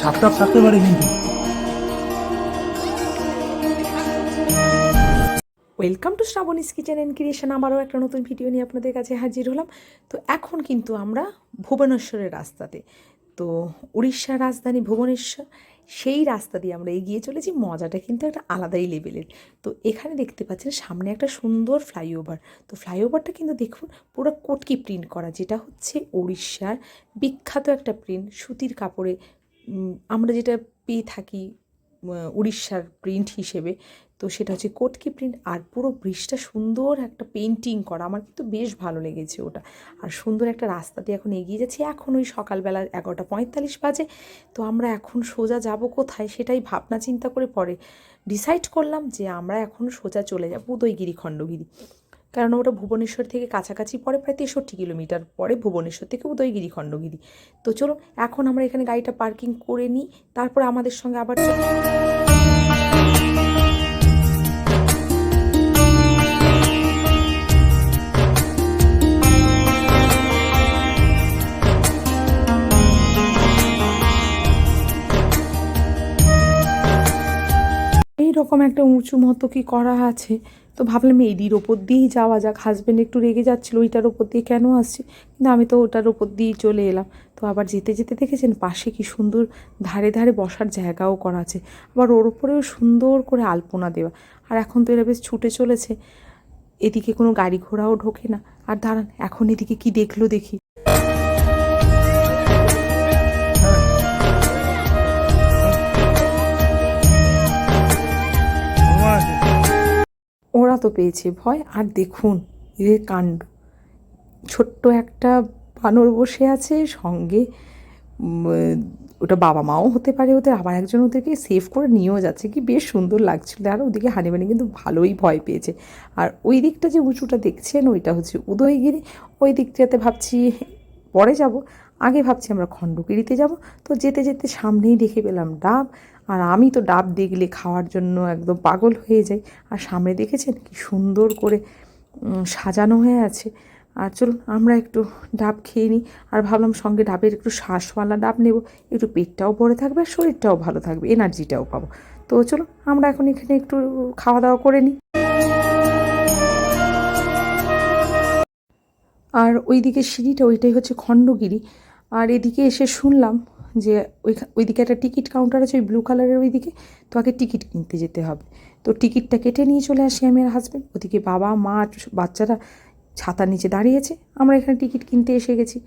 সাপটাপ থাকতে পারে কিন্তু। Welcome to Shrabani's kitchen and creation আবারও একটা নতুন ভিডিও নিয়ে আপনাদের কাছে হাজির হলাম। তো এখন কিন্তু আমরা ভুবনেশ্বরের রাস্তাতে। তো উড়িষ্যার রাজধানী ভুবনেশ্বর, সেই রাস্তা দিয়ে আমরা এগিয়ে চলেছি। মজাটা কিন্তু একটা আলাদাই লেভেলের তো এখানে দেখতে পাচ্ছেন, সামনে একটা সুন্দর ফ্লাইওভার তো ফ্লাইওভারটা কিন্তু দেখুন, পুরো কোটকি প্রিন্ট করা, যেটা হচ্ছে উড়িষ্যার বিখ্যাত একটা প্রিন্ট সুতির কাপড়ে আমরা যেটা পেয়ে থাকি উড়িষ্যার প্রিন্ট হিসেবে, তো সেটা হচ্ছে কোটকি প্রিন্ট আর পুরো ব্রিজটা সুন্দর একটা পেন্টিং করা। আমার কিন্তু বেশ ভালো লেগেছে ওটা। আর সুন্দর একটা রাস্তা দিয়ে এখন এগিয়ে যাচ্ছি। এখন ওই সকালবেলা এগারোটা পঁয়তাল্লিশ বাজে, তো আমরা এখন সোজা যাব কোথায় সেটাই ভাবনা চিন্তা করে পরে ডিসাইড করলাম যে আমরা এখন সোজা চলে যাব উদয়গিরি খণ্ডগিরি। কারণ ওটা ভুবনেশ্বর থেকে কাছাকাছি পরে প্রায় তেষট্টি কিলোমিটার পরে ভুবনেশ্বর থেকে উদয়গিরি, খণ্ডগিরি। তো চলো এখন আমরা এখানে গাড়িটা পার্কিং করে নিই, তারপর আমাদের সঙ্গে আবার চলে এইরকম একটা উঁচু মতো কি করা আছে? তো ভাবলাম এডির ওপর দিয়েই যাওয়া যাক। হাজব্যান্ড একটু রেগে যাচ্ছিল, ওইটার ওপর দিয়ে কেন আসছে? কিন্তু আমি তো ওটার ওপর দিয়েই চলে এলাম। তো আবার যেতে যেতে দেখেছেন পাশে কি সুন্দর ধারে ধারে বসার জায়গাও করা আছে। আবার ওর ওপরেও সুন্দর করে আলপনা দেওয়া। আর এখন তো এরা বেশ ছুটে চলেছে। এদিকে কোনো গাড়ি ঘোড়াও ঢোকে না। আর দাঁড়ান, এখন এদিকে কি দেখল দেখি। ওরা তো পেয়েছে ভয়। আর দেখুন এদের কাণ্ড। ছোট্ট একটা বানর বসে আছে, সঙ্গে ওটা বাবা মাও হতে পারে ওদের, আবার একজন ওদেরকে সেভ করে নিয়েও যাচ্ছে। কি বেশ সুন্দর লাগছিল। আর ওদিকে হানিবানি কিন্তু ভালোই ভয় পেয়েছে। আর ওই দিকটা যে উঁচুটা দেখছেন, ওইটা হচ্ছে উদয়গিরি। ওই দিকটাতে ভাবছি, পরে যাব। আগে ভাবছি আমরা খণ্ডগিরিতে যাব। তো যেতে যেতে সামনেই দেখে পেলাম ডাব। আর আমি তো ডাব দেখলে খাওয়ার জন্য একদম পাগল হয়ে যাই। আর সামনে দেখেছেন কি সুন্দর করে সাজানো হয়ে আছে। আর চলুন, আমরা একটু ডাব খেয়ে নিই। আর ভাবলাম সঙ্গে ডাবের একটু শ্বাসওয়ালা ডাব নেব। একটু পেটটাও ভরে থাকবে, আর শরীরটাও ভালো থাকবে, এনার্জিটাও পাবো। তো চলো আমরা এখন এখানে একটু খাওয়া দাওয়া করে নিই। আর ওইদিকে সিঁড়িটা, ওইটাই হচ্ছে খণ্ডগিরি। আর এদিকে এসে শুনলাম যে ওই ওইদিকে একটা টিকিট কাউন্টার আছে, ওই ব্লু কালারের ওইদিকে, তো টিকিট কিনতে যেতে হবে। তো টিকিটটা কেটে নিয়ে চলে আসি আমি আর হাজব্যান্ড ওদিকে বাবা, মা বাচ্চারা ছাতার নিচে দাঁড়িয়েছে। আমরা এখানে টিকিট কিনতে এসে গেছি।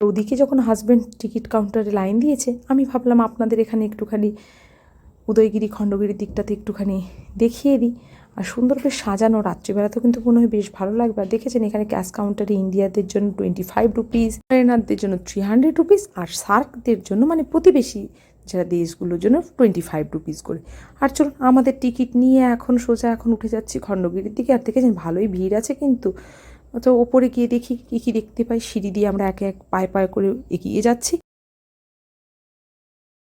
ওদিকে যখন হাজব্যান্ড টিকিট কাউন্টারে লাইন দিয়েছে, আমি ভাবলাম আপনাদের এখানে একটুখানি উদয়গিরি, খণ্ডগিরির দিকটাতে একটুখানি দেখিয়ে দিই। আর সুন্দর করে সাজানো রাত্রিবেলাতেও কিন্তু মনে হয় বেশ ভালো লাগবে। আর দেখেছেন এখানে ক্যাশ কাউন্টারে ইন্ডিয়াদের জন্য টোয়েন্টি ফাইভ রুপিস ফরেনারদের জন্য থ্রি হান্ড্রেড রুপিস আর সার্কদের জন্য মানে প্রতিবেশী যারা দেশগুলোর জন্য টোয়েন্টি ফাইভ রুপিস করে। আর চলুন আমাদের টিকিট নিয়ে এখন সোজা এখন উঠে যাচ্ছি খণ্ডগিরির দিকে। আর দেখেছেন ভালোই ভিড় আছে কিন্তু। তো ওপরে গিয়ে দেখি কী কী দেখতে পাই। সিঁড়ি দিয়ে আমরা একে এক পায়ে পায়ে করে এগিয়ে যাচ্ছি।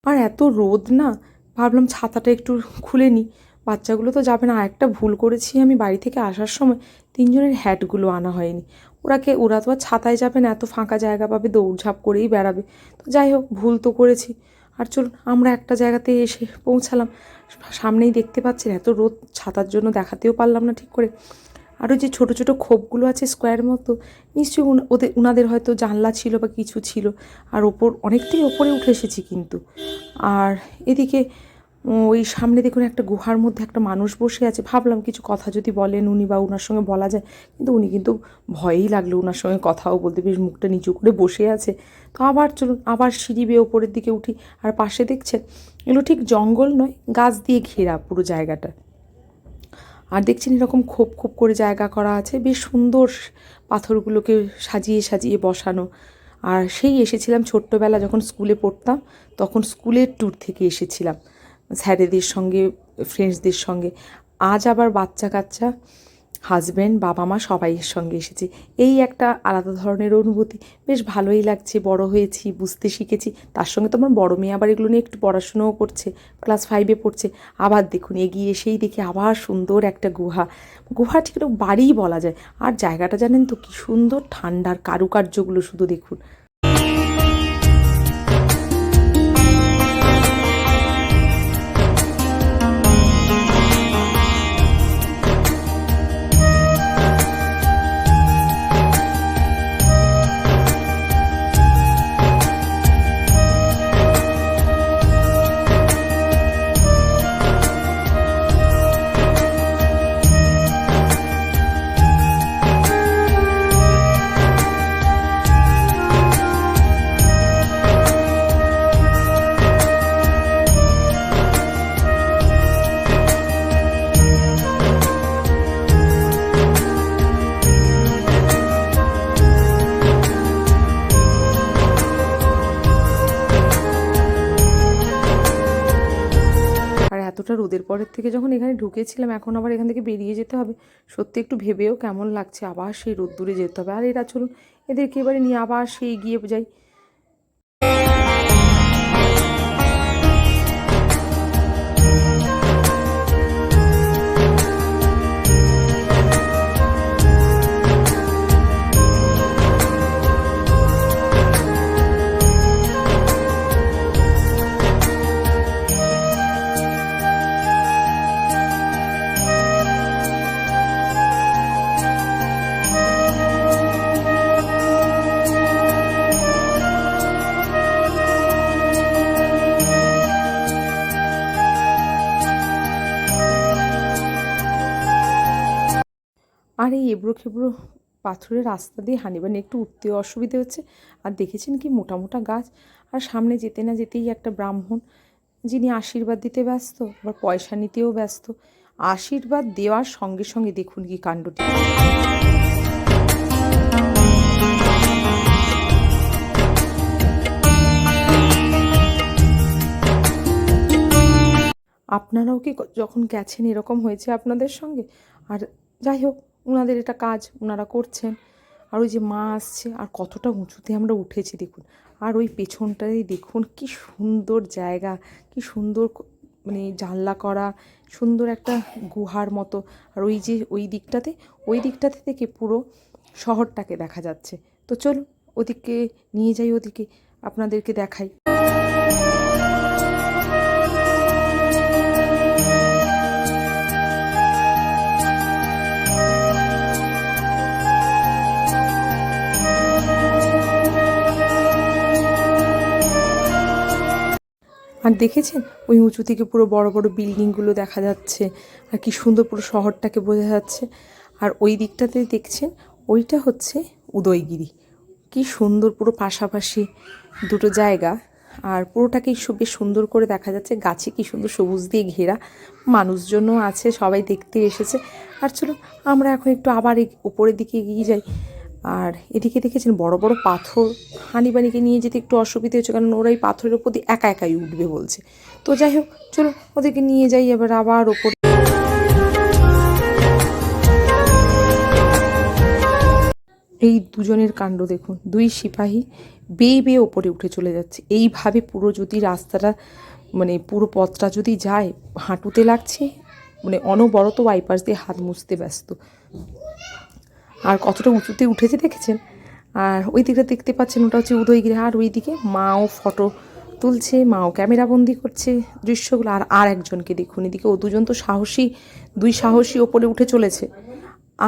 আর এত রোদ না? ভাবলাম ছাতাটা একটু খুলে নিই বাচ্চাগুলো তো যাবে না। আর একটা ভুল করেছি আমি বাড়ি থেকে আসার সময় তিনজনের হ্যাটগুলো আনা হয়নি। ওরাকে ওরা তো আর ছাতায় যাবে না, এত ফাঁকা জায়গা পাবে, দৌড়ঝাঁপ করেই বেড়াবে। তো যাই হোক, ভুল তো করেছি। আর চলুন, আমরা একটা জায়গাতে এসে পৌঁছালাম। সামনেই দেখতে পাচ্ছেন, এত রোদ, ছাতার জন্য দেখাতেও পারলাম না ঠিক করে। আরও যে ছোটো ছোটো খোপগুলো আছে স্কোয়ার মতো, নিশ্চয়ই ওদের ওনাদের হয়তো জানলা ছিল বা কিছু ছিল। আর ওপর, অনেকটাই ওপরে উঠে এসেছি কিন্তু। আর এদিকে ওই সামনে দেখুন একটা গুহার মধ্যে একটা মানুষ বসে আছে। ভাবলাম কিছু কথা যদি বলেন উনি বা ওনার সঙ্গে বলা যায়। কিন্তু উনি কিন্তু ভয়েই লাগল ওনার সঙ্গে কথাও বলতে। বেশ মুখটা নিচু করে বসে আছে। তো আবার চলুন, আবার সিঁড়ি বেয়ে ওপরের দিকে উঠি। আর পাশে দেখছেন, এগুলো ঠিক জঙ্গল নয়, গাছ দিয়ে ঘেরা পুরো জায়গাটা। আর দেখছেন এরকম খোপ খোপ করে জায়গা করা আছে। বেশ সুন্দর পাথরগুলোকে সাজিয়ে সাজিয়ে বসানো। আর সেই এসেছিলাম ছোট্টবেলা যখন স্কুলে পড়তাম, তখন স্কুলের ট্যুর থেকে এসেছিলাম। স্যারেদের সঙ্গে ফ্রেন্ডসদের সঙ্গে। আজ আবার বাচ্চা কাচ্চা হাজব্যান্ড বাবা মা সবাই এর সঙ্গে এসেছি। এই একটা আলাদা ধরনের অনুভূতি। বেশ ভালোই লাগছে, বড় হয়েছি, বুঝতে শিখেছি। তার সঙ্গে তো আমার বড় মেয়ে আবার এগুলো নিয়ে একটু পড়াশুনোও করছে ক্লাস ফাইভে পড়ছে। আবার দেখুন, এগিয়ে এসেই দেখি আবার সুন্দর একটা গুহা। গুহা ঠিক বাড়িই বলা যায়। আর জায়গাটা জানেন তো কি সুন্দর, ঠান্ডার কারুকার্যগুলো শুধু দেখুন। এতটা রোদের পরের থেকে যখন এখানে ঢুকেছিলাম, এখন আবার এখান থেকে বেরিয়ে যেতে হবে। সত্যি একটু ভেবেও কেমন লাগছে, আবার সেই রোদ্দুরে যেতে হবে। আর এরা চলুন, এদেরকে এবারে নিয়ে আবার সেই গিয়ে যাই। আর এই এবড়ো খেবড়ো পাথরের রাস্তা দিয়ে হানিবানে একটু উঠতে অসুবিধে হচ্ছে। আর দেখেছেন কি মোটা মোটা গাছ? আর সামনে যেতে না যেতেই একটা ব্রাহ্মণ, যিনি আশীর্বাদ দিতে ব্যস্ত, আবার পয়সা নিতেও ব্যস্ত। আশীর্বাদ দেওয়ার সঙ্গে সঙ্গে দেখুন কি কাণ্ডটি। আপনারাও কি, যখন গেছেন এরকম হয়েছে আপনাদের সঙ্গে? আর যাই হোক ওনাদের এটা কাজ ওনারা করছেন। আর ওই যে মা আসছে, আর কতটা উঁচুতে আমরা উঠেছি, দেখুন। আর ওই পেছনটাই দেখুন, কি সুন্দর জায়গা, কি সুন্দর মানে জানলা করা, সুন্দর একটা গুহার মতো। আর ওই যে ওই দিকটাতে ওই দিকটাতে থেকে পুরো শহরটাকে দেখা যাচ্ছে। তো চলুন, ওদিকে নিয়ে যাই, ওদিকে আপনাদেরকে দেখাই। আর দেখেছেন? ওই উঁচু থেকে পুরো বড় বড় বিল্ডিংগুলো দেখা যাচ্ছে। আর কি সুন্দর পুরো শহরটাকে বোঝা যাচ্ছে। আর ওই দিকটাতে দেখছেন? ওইটা হচ্ছে উদয়গিরি। কি সুন্দর পুরো পাশাপাশি দুটো জায়গা। আর পুরোটাকেই বেশ সুন্দর করে দেখা যাচ্ছে। গাছে কি সুন্দর সবুজ দিয়ে ঘেরা। মানুষজনও আছে, সবাই দেখতে এসেছে। আর চলো আমরা এখন একটু আবার উপরের দিকে এগিয়ে যাই। আর এদিকে দেখেছেন বড় বড় পাথর। হানিবানিকে নিয়ে যেতে একটু অসুবিধা হচ্ছে কারণ ওরাই পাথরের উপর দিয়ে একা একাই উঠবে বলছে। তো যাই হোক চলো ওদেরকে নিয়ে যাই, এবার আবার ওপর এই দুজনের কাণ্ড দেখুন। দুই সিপাহী বেয়ে বেয়ে ওপরে উঠে চলে যাচ্ছে। এইভাবে পুরো যদি রাস্তাটা মানে পুরো পথটা যদি যায়, হাঁটুতে লাগছে মানে অনবরত ওয়াইপাস দিয়ে হাত মুছতে ব্যস্ত। আর কতটা উঁচুতে উঠেছে দেখেছেন? আর ওই দিকটা দেখতে পাচ্ছেন, ওটা হচ্ছে উদয়গিরি আর ওই দিকে মাও ফটো তুলছে, মাও ক্যামেরা বন্দি করছে দৃশ্যগুলো। আর আর একজনকে দেখুন, এদিকে ও দুজন তো সাহসী, দুই সাহসী ওপরে উঠে চলেছে।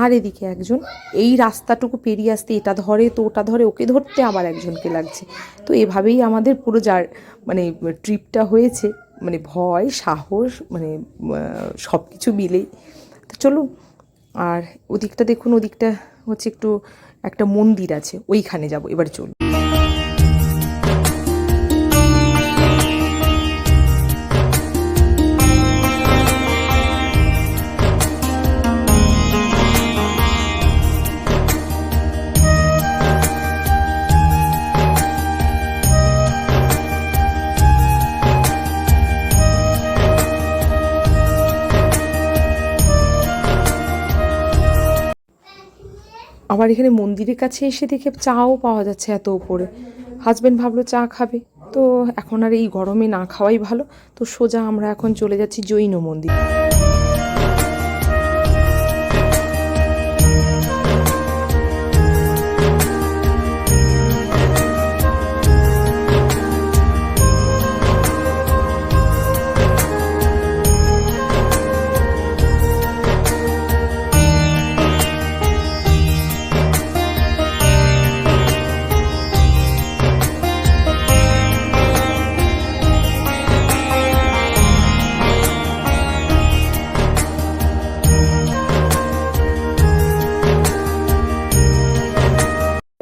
আর এদিকে একজন, এই রাস্তাটুকু পেরিয়ে আসতে এটা ধরে, তো ওটা ধরে, ওকে ধরতে আবার একজনকে লাগছে। তো এভাবেই আমাদের পুরো যার মানে ট্রিপটা হয়েছে মানে ভয়, সাহস মানে সব কিছু মিলেই। তো চলুন আর ওদিকটা দেখুন ওদিকটা হচ্ছে একটু একটা মন্দির আছে ওইখানে যাব এবার চলুন। আবার এখানে মন্দিরের কাছে এসে দেখে চাও পাওয়া যাচ্ছে এত উপরে। হাজব্যান্ড ভাবলো, চা খাবে। তো এখন আর এই গরমে না খাওয়াই ভালো। তো সোজা আমরা এখন চলে যাচ্ছি জৈন মন্দির।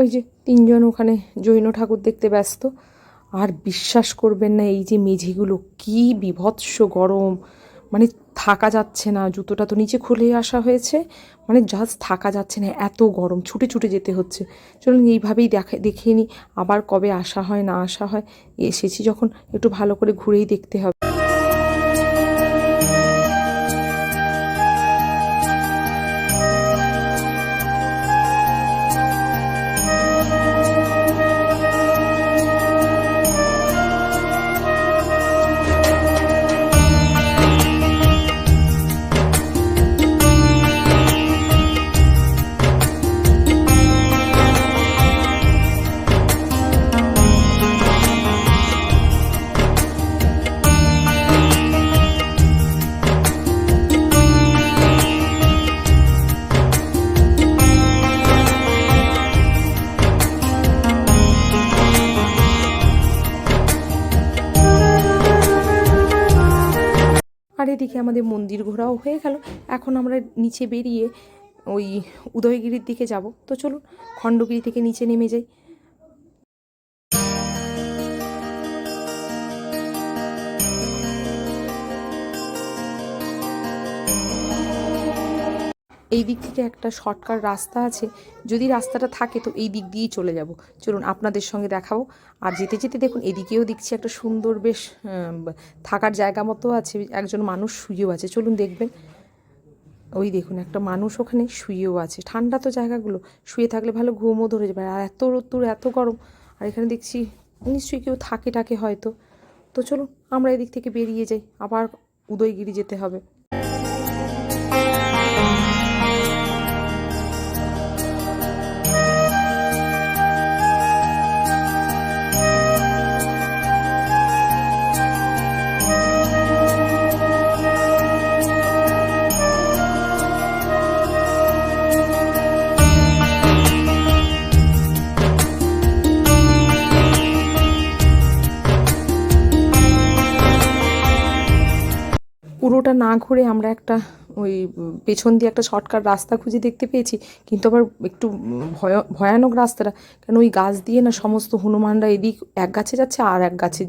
ওই যে তিনজন ওখানে জৈন ঠাকুর দেখতে ব্যস্ত। আর বিশ্বাস করবেন না, এই যে মেঝেগুলো কি বিভৎস গরম। মানে থাকা যাচ্ছে না, জুতোটা তো নিচে খুলে আসা হয়েছে। মানে জাস্ট থাকা যাচ্ছে না, এত গরম, ছুটে ছুটে যেতে হচ্ছে। চলুন এইভাবেই দেখে, দেখিয়ে নিই আবার কবে আসা হয়, না আসা হয়। এসেছি যখন, একটু ভালো করে ঘুরেই দেখতে হবে। আর এদিকে আমাদের মন্দির ঘোরাও হয়ে গেল। এখন আমরা নিচে বেরিয়ে ওই উদয়গিরির দিকে যাব। তো চলুন, খণ্ডগিরি থেকে নিচে নেমে যাই। এই দিক থেকে একটা শর্টকাট রাস্তা আছে। যদি রাস্তাটা থাকে তো এই দিক দিয়েই চলে যাব। চলুন আপনাদের সঙ্গে দেখাবো। আর যেতে যেতে দেখুন, এদিকেও দেখছি একটা সুন্দর বেশ থাকার জায়গা মতো আছে। একজন মানুষ শুয়েও আছে। চলুন দেখবেন। ওই দেখুন, একটা মানুষ ওখানে শুয়েও আছে। ঠান্ডা তো জায়গাগুলো। শুয়ে থাকলে ভালো ঘুমও ধরে যাবে। আর এত রোদ্দুর, এত গরম। আর এখানে দেখছি নিশ্চয়ই কেউ থাকে টাকে হয়তো। তো চলুন, আমরা এদিক থেকে বেরিয়ে যাই। আবার উদয়গিরি যেতে হবে। পুরোটা না ঘুরে আমরা একটা ওই পেছন দিয়ে একটা শর্টকাট রাস্তা খুঁজে দেখতে পেয়েছি, কিন্তু আবার একটু ভয়, ভয়ানক রাস্তাটা। কেন ওই গাছ দিয়ে না সমস্ত হনুমানরা এদিক এক গাছে যাচ্ছে আর এক গাছে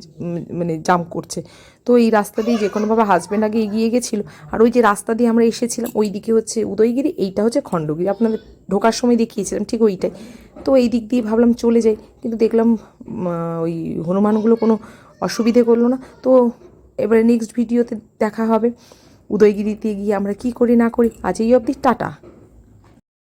মানে জাম্প করছে। তো এই রাস্তা দিয়ে যে কোনোভাবে হাজব্যান্ড আগে এগিয়ে গেছিল, আর ওই যে রাস্তা দিয়ে আমরা এসেছিলাম ওই দিকে হচ্ছে উদয়গিরি, এইটা হচ্ছে খণ্ডগিরি। আপনাদের ঢোকার সময় দেখিয়েছিলাম ঠিক ওইটাই। তো এই দিক দিয়ে ভাবলাম চলে যাই, কিন্তু দেখলাম ওই হনুমানগুলো কোনো অসুবিধে করল না। তো এবারে নেক্সট ভিডিওতে দেখা হবে। উদয়গিরিতে গিয়ে আমরা কি করি না করি, আজ এই অবধি, টাটা।